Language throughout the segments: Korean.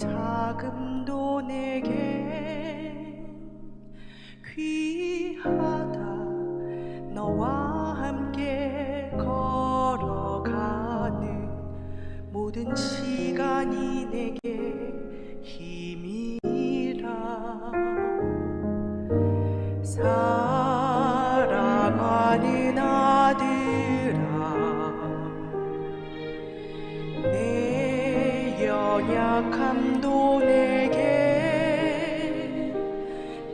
내 자금도 내게 귀 약함도 내게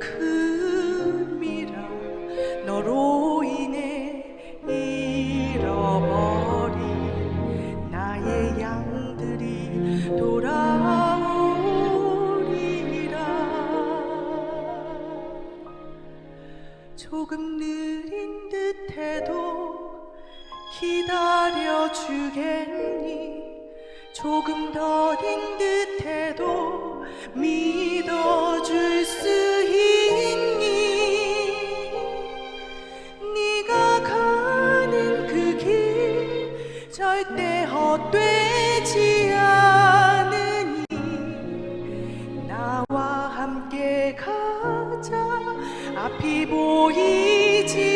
금이라 너로 인해 잃어버린 나의 양들이 돌아오리라. 조금 느린 듯해도 기다려 주겠니 조금 더딘 듯해도 믿어줄 수 있니? 네가 가는 그 길 절대 헛되지 않으니 나와 함께 가자. 앞이 보이지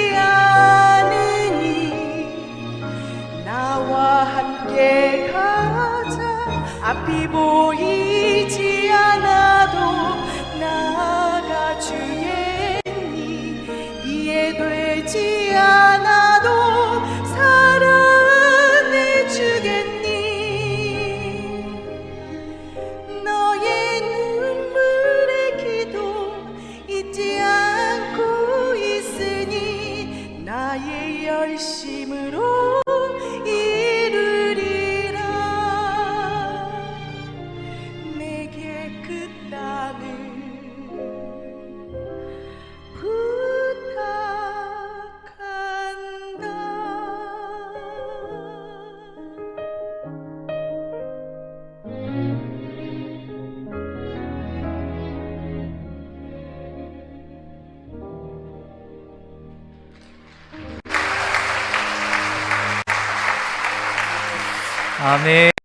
함께 가자. 앞이 보이지 않아도 나가 주겠니? 이해되지 않아도 사랑해 주겠니? 너의 눈물의 기도 잊지 않고 나의 열심으로 아멘.